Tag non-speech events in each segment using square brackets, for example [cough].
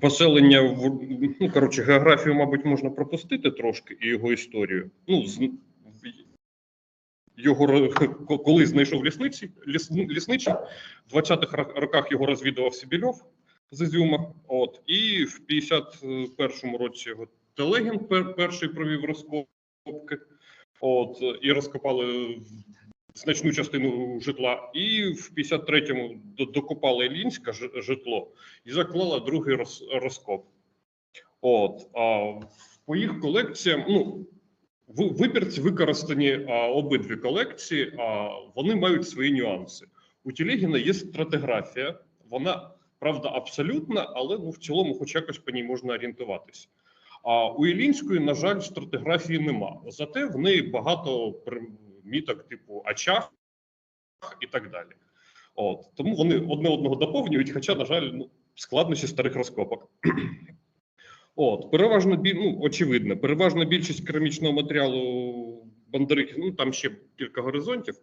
поселення в ну, коротше, географію, мабуть, можна пропустити трошки і його історію. Ну, з, його коли знайшов лісниці, ліс, лісничий, в 20-х роках його розвідував Сибільов з Ізюма. От, і в 51-му році його Телегін перший провів розкопки. От, і розкопали значну частину житла. І в 53-му до- докопали Ілінське житло і заклала другий роз, розкоп. От, а по їх колекціям, ну, в вибірці використані а, обидві колекції, а вони мають свої нюанси. У Тілегіна є стратиграфія, вона правда абсолютна, але ну, в цілому, хоч якось по ній можна орієнтуватися. А у Ілінської, на жаль, стратиграфії нема. Зате в неї багато приміток типу очах і так далі. От тому вони одне одного доповнюють, хоча, на жаль, ну, складнощі старих розкопок. [clears throat] От, переважно ну, очевидно, переважна більшість керамічного матеріалу бандериків, ну там ще кілька горизонтів.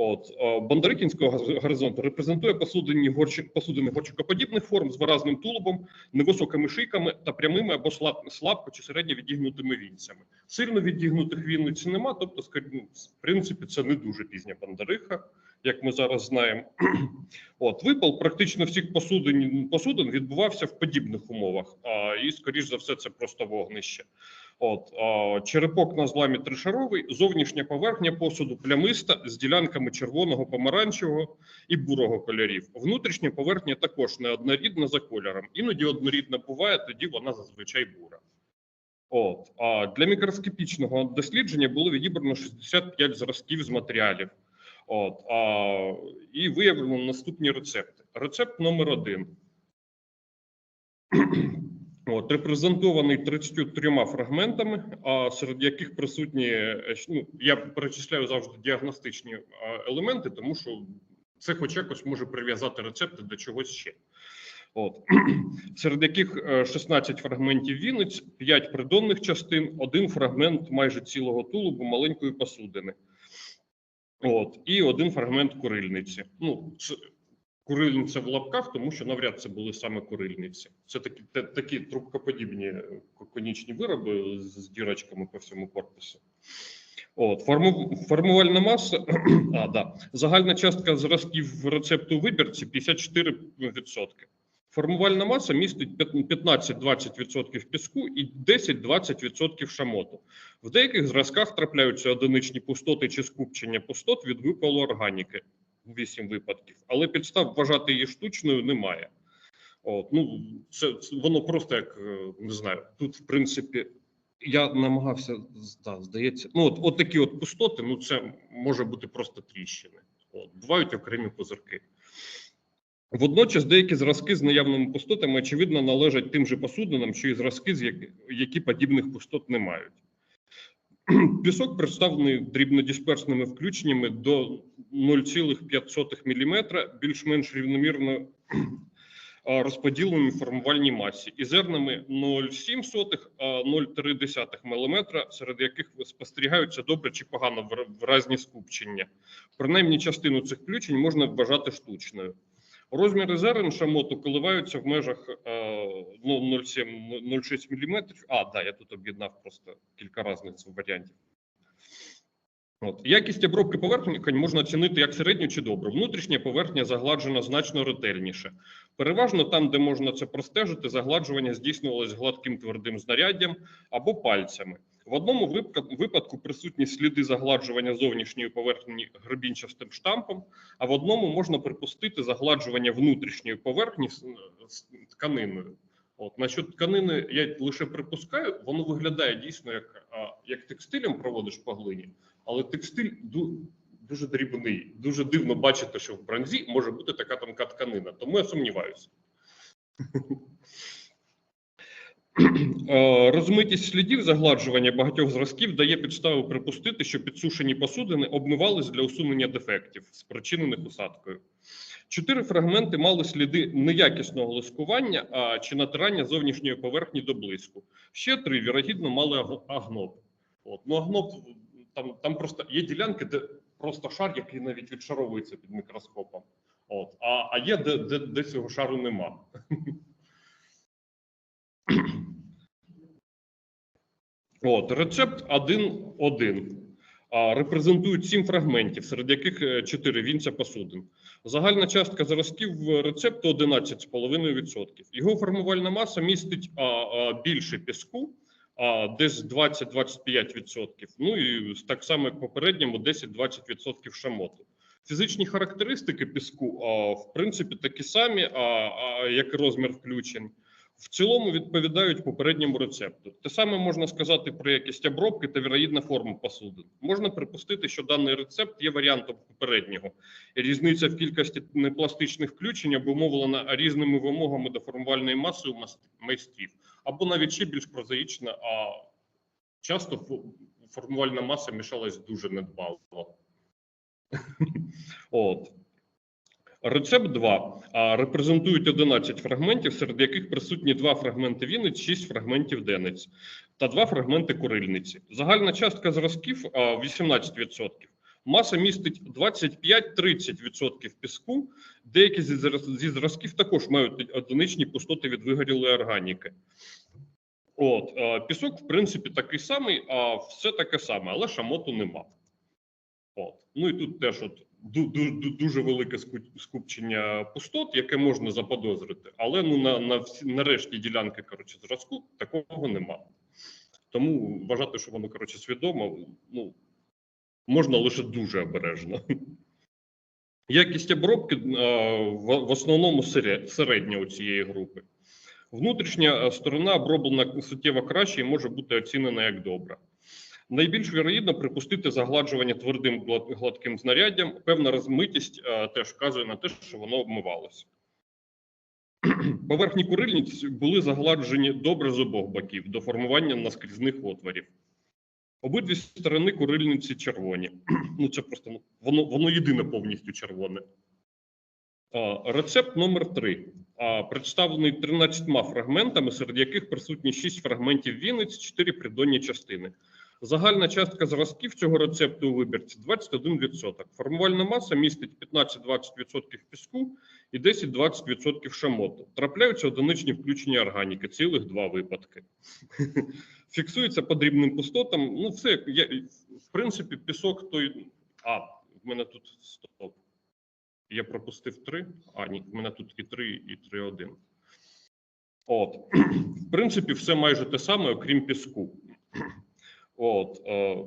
От е, Бондарикінського горизонту репрезентує посудини горчик, посудини горчикоподібних форм з виразним тулубом, невисокими шийками та прямими або слаб, слабко чи середньо відігнутими вінцями. Сильно відігнутих вінниць нема, тобто, ну, в принципі, це не дуже пізня Бондариха, як ми зараз знаємо. [clears throat] От випал практично всіх посудин, посудин відбувався в подібних умовах, а, і, скоріш за все, це просто вогнище. От черепок на зламі тришаровий, зовнішня поверхня посуду плямиста з ділянками червоного, помаранчевого і бурого кольорів. Внутрішня поверхня також неоднорідна за кольором. Іноді однорідна буває, тоді вона зазвичай бура. От а для мікроскопічного дослідження було відібрано 65 зразків з матеріалів. От а, і виявлено наступні рецепти. Рецепт номер один. От, репрезентований 33 фрагментами, а серед яких присутні, е, ну, я перечисляю завжди діагностичні елементи, тому що це хоч якось може прив'язати рецепти до чогось ще. От. [clears throat] Серед яких е, 16 фрагментів вінець, 5 придонних частин, один фрагмент майже цілого тулубу маленької посудини. От, і один фрагмент курильниці. Ну, це, курильниця в лапках, тому що навряд це були саме курильниці. Це такі, та- такі трубкоподібні е, конічні вироби з дірочками по всьому корпусу. От, форму, формувальна маса, [clears throat] а, да, загальна частка зразків рецепту вибірці 54%. Формувальна маса містить 15-20% піску і 10-20% шамоту. В деяких зразках трапляються одиничні пустоти чи скупчення пустот від випалу органіки 8 випадків, але підстав вважати її штучною немає. От, ну, це, це воно просто як е, не знаю. Тут, в принципі, я намагався да, здається. Ну, от, от такі от пустоти, ну це може бути просто тріщини. От, бувають окремі позирки. Водночас деякі зразки з наявними пустотами, очевидно, належать тим же посудинам, що і зразки, які подібних пустот не мають. [clears throat] Пісок представлений дрібнодисперсними включеннями до 0,5 мм, більш-менш рівномірно розподіленими формувальній масі, і зернами 0,7 а 0,3 мм, серед яких спостерігаються добре чи погано виразні скупчення. Принаймні частину цих включень можна вважати штучною. Розміри зерен шамоту коливаються в межах е, ну, 0,7-0,6 мм. А, да, я тут об'єднав просто кілька різних варіантів. От. Якість обробки поверхні можна оцінити як середню чи добру. Внутрішня поверхня загладжена значно ретельніше. Переважно там, де можна це простежити, загладжування здійснювалось гладким твердим знаряддям або пальцями. В одному випадку присутні сліди загладжування зовнішньої поверхні гребінчастим штампом, а в одному можна припустити загладжування внутрішньої поверхні тканиною. От насчет тканини я лише припускаю, воно виглядає дійсно як, як текстилем проводиш по глині, але текстиль ду- дуже дрібний. Дуже дивно бачити, що в бронзі може бути така тонка тканина. Тому я сумніваюся. [laughs] Е, Розмитість слідів загладжування багатьох зразків дає підставу припустити, що підсушені посудини обмивались для усунення дефектів, спричинених усадкою. Чотири фрагменти мали сліди неякісного лискування а, чи натирання зовнішньої поверхні до блиску. Ще три, вірогідно, мали агноп. От. Ну, агноп там, там просто є ділянки, де просто шар, який навіть відшаровується під мікроскопом. От. А, а є, де, де, де цього шару нема. От, рецепт 1.1. А, Репрезентують сім фрагментів, серед яких 4 вінця посудин. Загальна частка зразків рецепту 11,5%. Його формувальна маса містить більше піску, десь 20-25%. Ну і так само, як попередньому, 10-20% шамоту. Фізичні характеристики піску, в принципі, такі самі, як і розмір включень. В цілому відповідають попередньому рецепту. Те саме можна сказати про якість обробки та вірогідна форма посудин. Можна припустити, що даний рецепт є варіантом попереднього. Різниця в кількості непластичних включень обумовлена різними вимогами до формувальної маси у майстрів, або навіть ще більш прозаїчна, а часто фо- формувальна маса мішалась дуже недбало. [laughs] От. Рецепт 2. А, Репрезентують 11 фрагментів, серед яких присутні 2 фрагменти вінець, 6 фрагментів денець та 2 фрагменти курильниці. Загальна частка зразків а, 18%. Маса містить 25-30% піску. Деякі зі зразків також мають одиничні пустоти від вигорілої органіки. От, пісок, в принципі, такий самий, а все таке саме, але шамоту нема. Ну і тут теж от ду- ду- ду- дуже велике скупчення пустот, яке можна заподозрити, але ну на, на всі на решті ділянки коротше, зразку такого нема. Тому вважати, що воно коротше свідомо, ну можна лише дуже обережно. Якість обробки е, в, основному середня у цієї групи. Внутрішня сторона оброблена суттєво краще і може бути оцінена як добра. Найбільш вірогідно припустити загладжування твердим гладким знаряддям. Певна розмитість е, теж вказує на те, що воно обмивалося. [clears throat] Поверхні курильниць були загладжені добре з обох боків до формування наскрізних отворів. Обидві сторони курильниці червоні. [clears throat] Ну, це просто ну, воно, воно єдине повністю червоне. А, Рецепт номер 3 представлений 13 фрагментами, серед яких присутні 6 фрагментів вінець, 4 придонні частини. Загальна частка зразків цього рецепту у вибірці 21%. Формувальна маса містить 15-20% піску і 10-20% шамоту. Трапляються одиничні включення органіки, цілих два випадки. [laughs] Фіксується по дрібним пустотам. Ну, все, я, в принципі, пісок той. А, в мене тут стоп. Я пропустив 3. А, ні, в мене тут і 3, і 3,1. От. [clears throat] В принципі, все майже те саме, окрім піску. От. Е,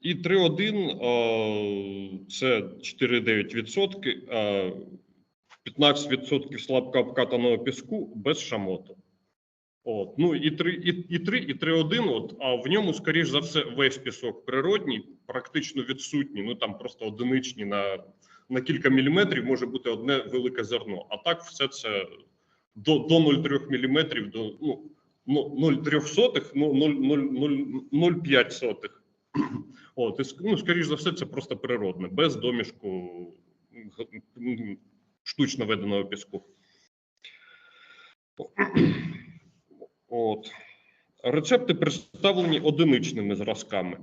і 3,1 е, це 4,9%, е, 15% слабко обкатаного піску без шамоту. От. Ну і 3, і, і 3, і 3,1, от, а в ньому, скоріш за все, весь пісок природній, практично відсутній, ну там просто одиничні на, на кілька міліметрів може бути одне велике зерно. А так все це до, до 0,3 міліметрів, до ну, ну, 0,3 сотих, ну 0,05 сотих. От, і, ну, скоріш за все, це просто природне, без домішку штучно веденого піску. От. Рецепти представлені одиничними зразками.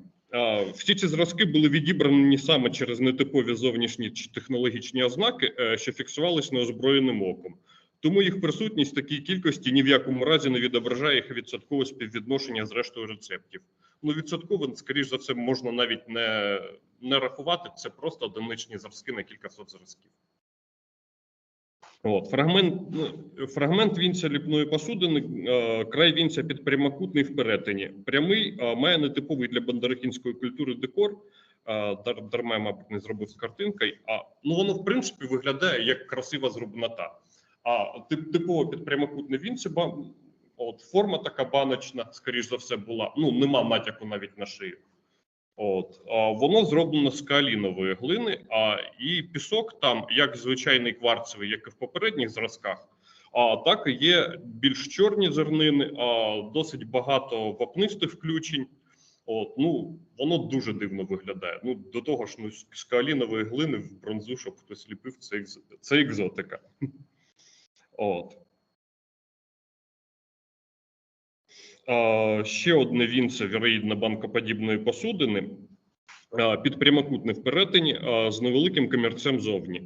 Всі ці зразки були відібрані саме через нетипові зовнішні технологічні ознаки, е, що фіксувались неозброєним оком. Тому їх присутність в такій кількості ні в якому разі не відображає їх відсоткове співвідношення з рештою рецептів. Ну, відсотково, скоріш за це, можна навіть не, не рахувати. Це просто одиничні зразки на кількасот зразків. От, фрагмент, ну, фрагмент вінця ліпної посудини, е, край вінця під прямокутний в перетині. Прямий е, має нетиповий для бондарихінської культури декор. Е, дар, дарма, мабуть, не зробив з картинкою. А ну воно в принципі виглядає як красива зроблена та. А типово під прямокутне вінце, ба, от форма така баночна, скоріш за все, була. Ну нема натяку навіть на шию. От а воно зроблено з калінової глини, а і пісок там, як звичайний кварцевий, як і в попередніх зразках, а так є більш чорні зернини, а досить багато вапнистих включень. От, ну воно дуже дивно виглядає. Ну до того ж, ну з калінової глини в бронзу, щоб хтось ліпив, це екзотика. От. Ще одне вінце віроїдно банкоподібної посудини під прямокутне в перетині з невеликим комірцем зовні.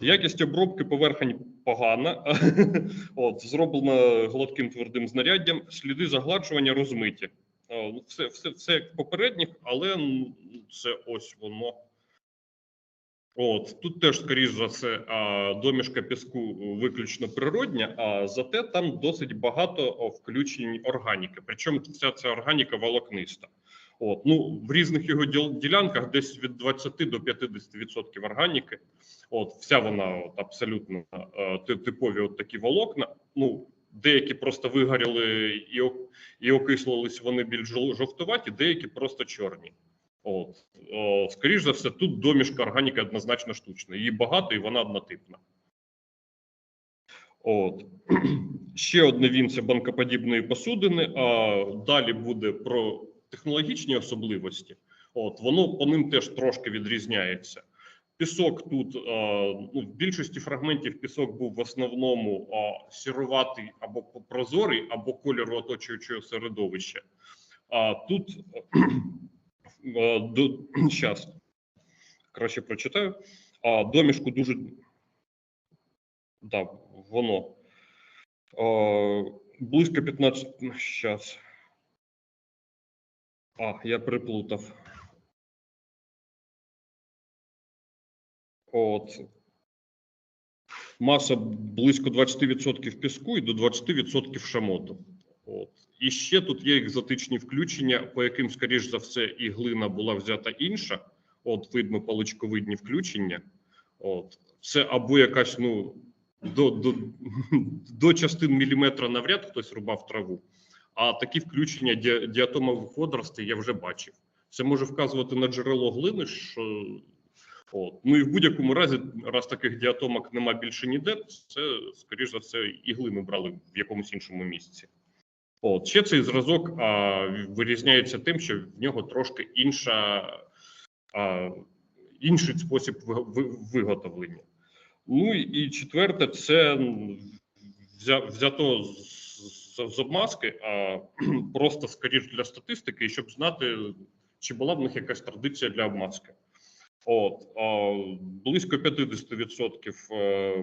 Якість обробки поверхень погана. [laughs] От, зроблена гладким твердим знаряддям, сліди загладжування розмиті. Ну, Все, все, все як попередніх, але це ось воно. От тут теж, скоріш за а, домішка піску виключно природня, а зате там досить багато включень органіки. Причому вся ця органіка волокниста. От ну в різних його ділянках десь від 20 до 50% органіки. От вся вона от, абсолютно е, типові от такі волокна. Ну деякі просто вигоріли і окислились вони більш жовтуваті, деякі просто чорні. От скоріш за все, тут домішка органіка однозначно штучна. Її багато і вона однотипна. От [clears throat] ще одне вінце банкоподібної посудини. А далі буде про технологічні особливості. От воно по ним теж трошки відрізняється. Пісок тут а, ну, в більшості фрагментів пісок був в основному сіруватий або прозорий, або кольору оточуючого середовища. А тут е, до [clears throat] щас, краще прочитаю. А домішку дуже да, воно е, близько 15. Щас. А, я приплутав. От. Маса близько 20% піску і до 20% шамоту. От. І ще тут є екзотичні включення, по яким, скоріш за все, і глина була взята інша. От видно паличковидні включення. От. Це або якась, ну, до, до, [laughs] до частин міліметра навряд хтось рубав траву. А такі включення ді- діатомових водоростей я вже бачив. Це може вказувати на джерело глини, що От. Ну і в будь-якому разі, раз таких діатомок нема більше ніде, це, скоріш за все, і глину брали в якомусь іншому місці. От. Ще цей зразок а, вирізняється тим, що в нього трошки інша, а, інший спосіб ви- ви- виготовлення. Ну і четверте, це взято з, обмазки, а [clears throat] просто скоріш для статистики, щоб знати, чи була в них якась традиція для обмазки. От а, близько 50% е,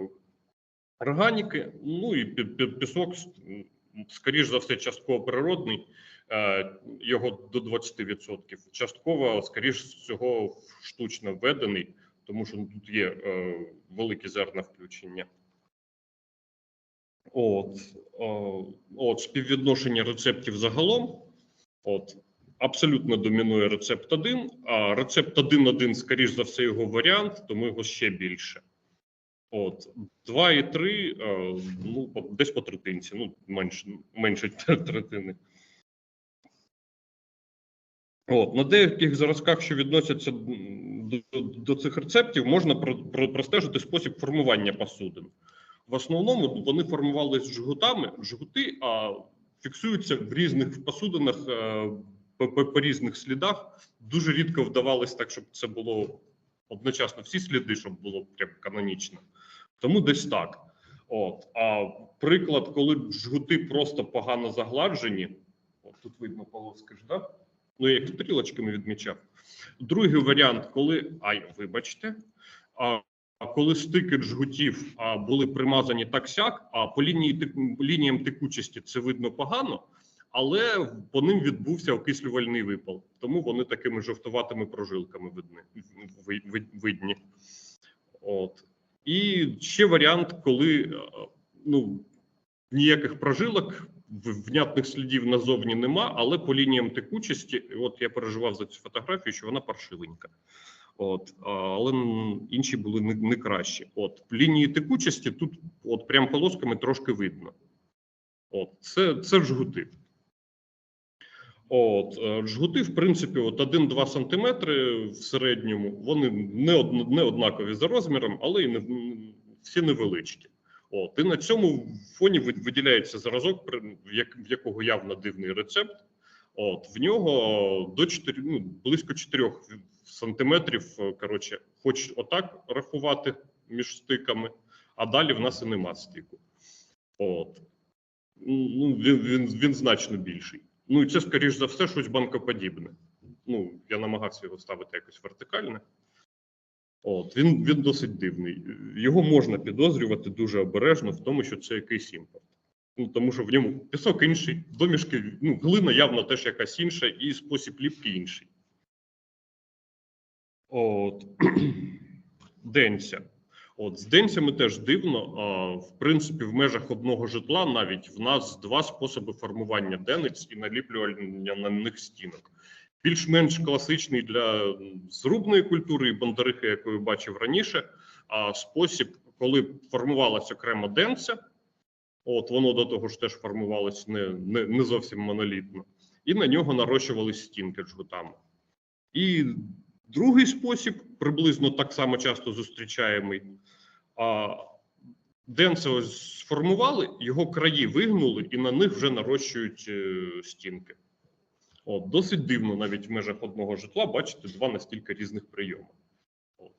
органіки, ну і пі- пі- пісок, скоріш за все, частково природний, е, його до 20%. Частково, скоріш всього, штучно введений, тому що тут є е, великі зерна включення. От, е, от співвідношення рецептів загалом. От абсолютно домінує рецепт 1, а рецепт 1.1, скоріш за все, його варіант, тому його ще більше. От 2 і 3, е, ну десь по третинці, ну менше, менше [laughs] третини. От на деяких зразках, що відносяться до, до цих рецептів, можна про, простежити спосіб формування посудин. В основному вони формувалися жгутами, жгути, а фіксуються в різних посудинах е, по, по, по різних слідах. Дуже рідко вдавалось так, щоб це було одночасно всі сліди, щоб було прям канонічно. Тому десь так. От а приклад, коли жгути просто погано загладжені, от тут видно полоски ж, да? Ну, я їх стрілочками відмічав. Другий варіант, коли ай, вибачте, а коли стики джгутів а, були примазані так сяк, а по лінії лініям текучості це видно погано, але по ним відбувся окислювальний випал, тому вони такими жовтуватими прожилками видні. ви- ви- видні. От. І ще варіант, коли е, ну, ніяких прожилок, внятних слідів назовні нема, але по лініям текучості, от я переживав за цю фотографію, що вона паршивенька. От, але інші були не, не кращі. От лінії текучості тут, от прям полосками трошки видно. От, це, це жгути. От, е, жгути, в принципі, от 1-2 сантиметри в середньому, вони не, од, не однакові за розміром, але і не, всі невеличкі. От, і на цьому фоні виділяється зразок, в якого явно дивний рецепт. От, в нього до 4, ну, близько 4 сантиметрів, е, коротше, хоч отак рахувати між стиками, а далі в нас і нема стику. От. Ну, він, він, він значно більший. Ну і це, скоріш за все, щось банкоподібне. Ну, я намагався його ставити якось вертикальне. От він, він досить дивний. Його можна підозрювати дуже обережно в тому, що це якийсь імпорт. Ну тому що в ньому пісок інший, домішки, ну глина явно теж якась інша, і спосіб ліпки інший. От [clears throat] денця. От з денцями теж дивно. А, в принципі, в межах одного житла навіть в нас два способи формування денець і наліплювання на них стінок. Більш-менш класичний для зрубної культури і бандарихи, яку я бачив раніше. А спосіб, коли формувалася окрема денця, от воно до того ж теж формувалось не, не, не зовсім монолітно, і на нього нарощувались стінки жгутами. І другий спосіб, приблизно так само часто зустрічаємий, денце сформували, його краї вигнули, і на них вже нарощують е, стінки. От, досить дивно навіть в межах одного житла бачити два настільки різних прийоми. От.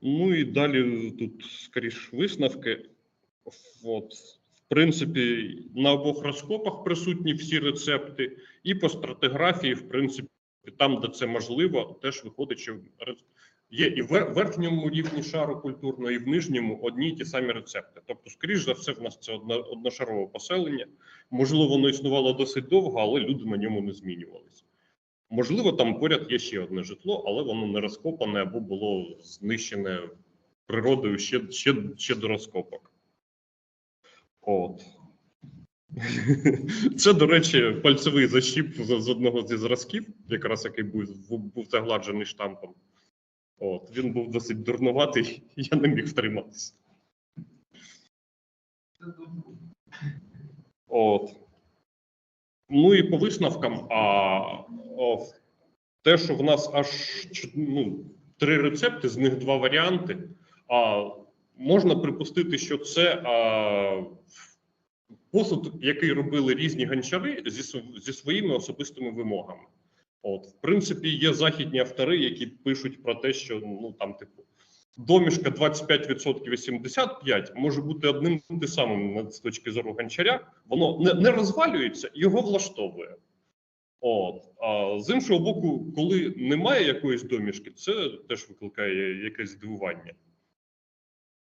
Ну і далі тут скоріш висновки. От, принципі, на обох розкопах присутні всі рецепти, і по стратиграфії, в принципі, там, де це можливо, теж виходить, що є і в верхньому рівні шару культурного, і в нижньому одні й ті самі рецепти. Тобто, скоріш за все, в нас це одно, одношарове поселення. Можливо, воно існувало досить довго, але люди на ньому не змінювалися. Можливо, там поряд є ще одне житло, але воно не розкопане або було знищене природою ще, ще, ще до розкопок. От. [laughs] Це, до речі, пальцевий защіп з, одного зі зразків, якраз який був, був загладжений штампом. От, він був досить дурнуватий, [laughs] я не міг втриматися. От. Ну і по висновкам, а о, те, що в нас аж ну, три рецепти, з них два варіанти. А можна припустити, що це посуд, який робили різні гончари зі, зі своїми особистими вимогами. От, в принципі, є західні автори, які пишуть про те, що ну там, типу, домішка 25% 85% може бути одним те самим з точки зору гончаря. Воно не, не розвалюється, його влаштовує. От. А з іншого боку, коли немає якоїсь домішки, це теж викликає якесь здивування.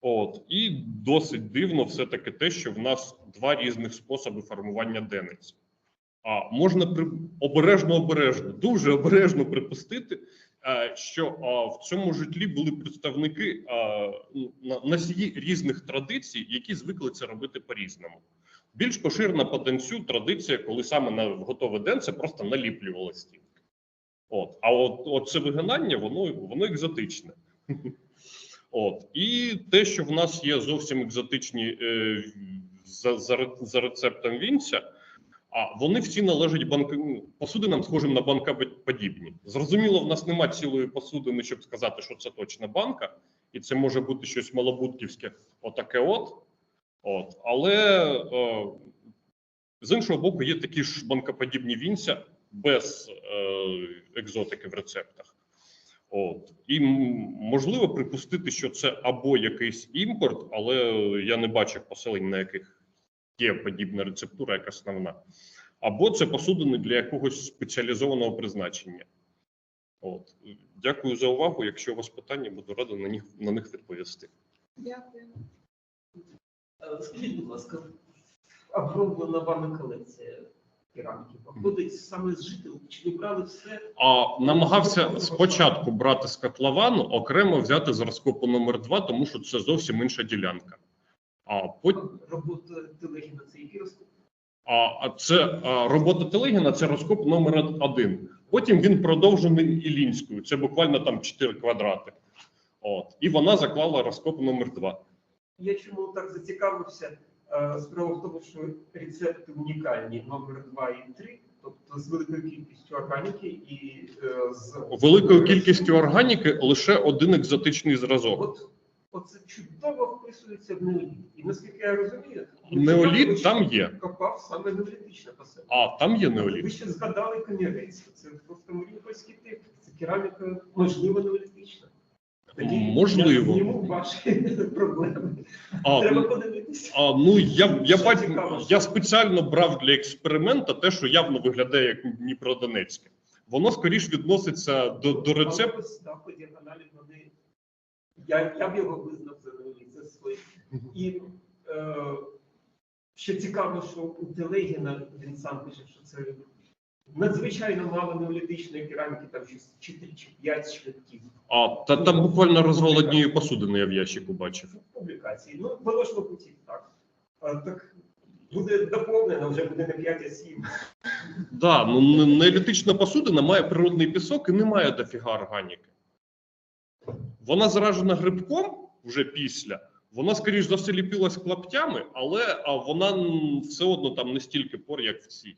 От. І досить дивно все-таки те, що в нас два різних способи формування дениць. А можна при обережно, обережно, дуже обережно припустити, е, що в цьому житлі були представники ну, на- носії різних традицій, які звикли це робити по-різному. Більш поширена по денцю традиція, коли саме на готове денце просто наліплювали стінки. От, а от, от це вигинання, воно, воно екзотичне. [laughs] От і те, що в нас є зовсім екзотичні е, за, за, за рецептом вінця, а вони всі належать банк... ну, посудинам, схожим на банкоподібні. Зрозуміло, в нас нема цілої посудини, щоб сказати, що це точно банка, і це може бути щось малобутківське, отаке от. От. Але е, з іншого боку, є такі ж банкоподібні вінця без е, екзотики в рецептах. От і можливо припустити, що це або якийсь імпорт, але я не бачив поселень, на яких є подібна рецептура, як основна, або це посудини для якогось спеціалізованого призначення. От дякую за увагу. Якщо у вас питання, буду радий на них на них відповісти. Дякую. Е, Скажіть, будь ласка, оброблена вами колекція кераміки походить саме з жителів? Чи ви брали все? А намагався спочатку брати з котловану, окремо взяти з розкопу номер 2 тому що це зовсім інша ділянка. А потім Робота Телегіна це який розкоп? А це а, робота Телегіна, це розкоп номер один. Потім він продовжений Ілінською. Це буквально там 4 квадрати. От. І вона заклала розкоп номер 2 Я чому так зацікавився? Е, Справа в тому, що рецепти унікальні номер 2 і 3, тобто з великою кількістю органіки і е, з Великою кількістю органіки лише один екзотичний зразок. От, оце чудово вписується в неоліт. І наскільки я розумію, Неоліт там є. Копав саме неолітичне поселення. А там є Ви неоліт. ще згадали Канівецьку. Це просто маріупольський тип. Це кераміка, можливо, неолітична. Можливо. [laughs] Проблеми. А, Треба подивитися. а ну я, я, бачу, я спеціально брав для експеримента те, що явно виглядає як Дніпродонецьке. воно скоріш відноситься до, до рецепту. Я, я б його визнав за неоліт, це своє. І е, ще цікаво, що у Телегіна він сам пише, що це надзвичайно мало неолітичної кераміки, там щось 4 чи 5 шляхів. А та там буквально розвал однієї посудини я в ящику бачив. публікації. Ну, ж мабуть, так. А, так буде доповнено, вже буде не 5, а 7. Да, ну неолітична посудина має природний пісок і не має дофіга органіки. Вона заражена грибком вже після. Вона, скоріш за все, ліпилась клаптями, але а вона все одно там не стільки пор, як в цій.